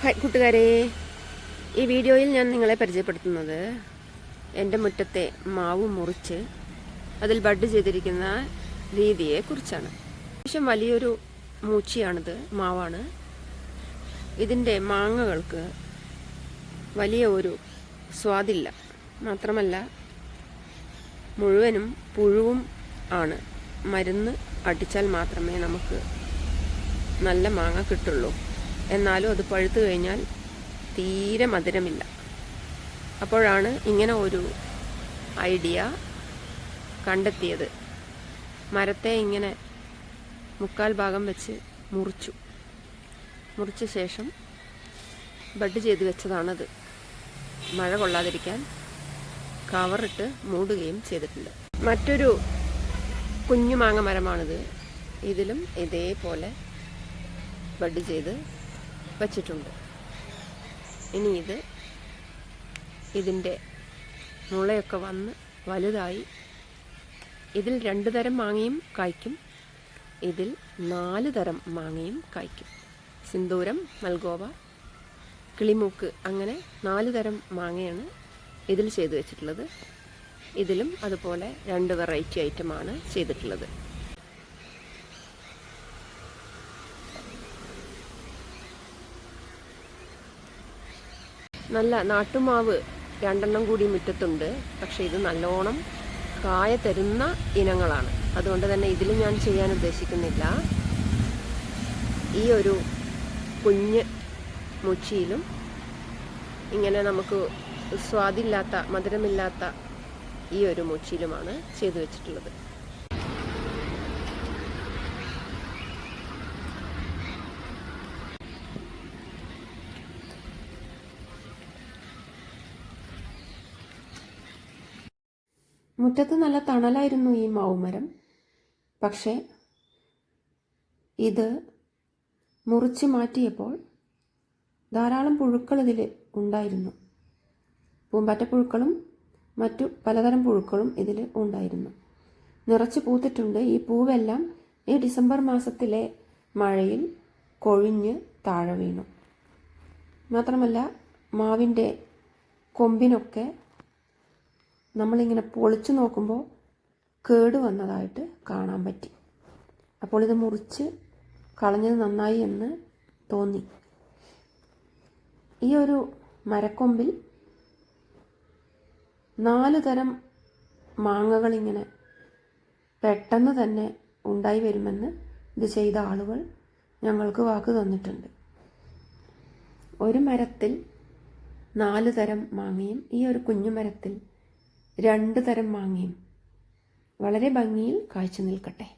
Hi കൂട്ടുകാരെ. ഈ വീഡിയോയിൽ ഞാൻ നിങ്ങളെ പരിചയപ്പെടുത്തുന്നത് എന്റെ മുറ്റത്തെ മാവ് മുറിച്ച് അതിൽ ബഡ് ചെയ്തിരിക്കുന്ന രീതിയെ കുറിച്ചാണ്. അത്യാവശ്യം വലിയൊരു മൂച്ചിയാണിത് മാവാണ്. ഇതിന്റെ മാങ്ങകൾക്ക് വലിയ ഒരു സ്വാദില്ല. മാത്രമല്ല മുഴുവനും പുഴുവും ആണ്. മരുന്ന് അടിച്ചാൽ മാത്രമേ നമുക്ക് നല്ല മാങ്ങ കിട്ടുള്ളൂ. എന്നാലും അത് പഴുത്തു കഴിഞ്ഞാൽ തീരെ മധുരമില്ല. അപ്പോഴാണ് ഇങ്ങനെ ഒരു ഐഡിയ കണ്ടെത്തിയത്. മരത്തെ ഇങ്ങനെ മുക്കാൽ ഭാഗം വെച്ച് മുറിച്ചു. മുറിച്ച ശേഷം ബഡ് ചെയ്ത് വെച്ചതാണത്. മഴ കൊള്ളാതിരിക്കാൻ കവറിട്ട് മൂടുകയും ചെയ്തിട്ടുണ്ട്. മറ്റൊരു കുഞ്ഞു മാങ്ങ മരമാണിത്. ഇതിലും ഇതേപോലെ ബഡ് ചെയ്ത് വച്ചിട്ടുണ്ട്. ഇനി ഇത് ഇതിന്റെ മുളയൊക്കെ വന്ന് വലുതായി ഇതിൽ രണ്ട് തരം മാങ്ങയും കായ്ക്കും. ഇതിൽ നാല് തരം മാങ്ങയും കായ്ക്കും. സിന്ദൂരം മൽഗോവ കിളിമൂക്ക് അങ്ങനെ നാല് തരം മാങ്ങയാണ് ഇതിൽ ചെയ്തു വെച്ചിട്ടുള്ളത്. ഇതിലും അതുപോലെ രണ്ട് വെറൈറ്റി ഐറ്റമാണ് ചെയ്തിട്ടുള്ളത്. നല്ല നാട്ടുമാവ് രണ്ടെണ്ണം കൂടി മുറ്റത്തുണ്ട്. പക്ഷെ ഇത് നല്ലോണം കായ തരുന്ന ഇനങ്ങളാണ്. അതുകൊണ്ട് തന്നെ ഇതിൽ ഞാൻ ചെയ്യാൻ ഉദ്ദേശിക്കുന്നില്ല. ഈ ഒരു കുഞ്ഞ് മുച്ചിയിലും ഇങ്ങനെ നമുക്ക് സ്വാദില്ലാത്ത മധുരമില്ലാത്ത ഈ ഒരു മുച്ചിയിലുമാണ് ചെയ്തു വെച്ചിട്ടുള്ളത്. മുറ്റത്ത് നല്ല തണലായിരുന്നു ഈ മാവുമരം. പക്ഷേ ഇത് മുറിച്ച് മാറ്റിയപ്പോൾ ധാരാളം പുഴുക്കൾ ഇതിൽ ഉണ്ടായിരുന്നു. പൂമ്പാറ്റപ്പുഴുക്കളും മറ്റു പലതരം പുഴുക്കളും ഇതിൽ ഉണ്ടായിരുന്നു. നിറച്ച് പൂത്തിട്ടുണ്ട്. ഈ പൂവെല്ലാം ഈ ഡിസംബർ മാസത്തിലെ മഴയിൽ കൊഴിഞ്ഞ് താഴെ വീണു. മാത്രമല്ല മാവിന്റെ കൊമ്പിനൊക്കെ നമ്മളിങ്ങനെ പൊളിച്ചു നോക്കുമ്പോൾ കേട് വന്നതായിട്ട് കാണാൻ പറ്റി. അപ്പോൾ ഇത് മുറിച്ച് കളഞ്ഞത് നന്നായി എന്ന് തോന്നി. ഈ ഒരു മരക്കൊമ്പിൽ നാല് തരം മാങ്ങകളിങ്ങനെ പെട്ടെന്ന് തന്നെ ഉണ്ടായി വരുമെന്ന് ഇത് ചെയ്ത ആളുകൾ ഞങ്ങൾക്ക് വാക്ക് തന്നിട്ടുണ്ട്. ഒരു മരത്തിൽ നാല് തരം മാങ്ങയും ഈ ഒരു കുഞ്ഞു മരത്തിൽ രണ്ട് തരം മാങ്ങയും. വളരെ ഭംഗിയിൽ കാഴ്ച നിൽക്കട്ടെ.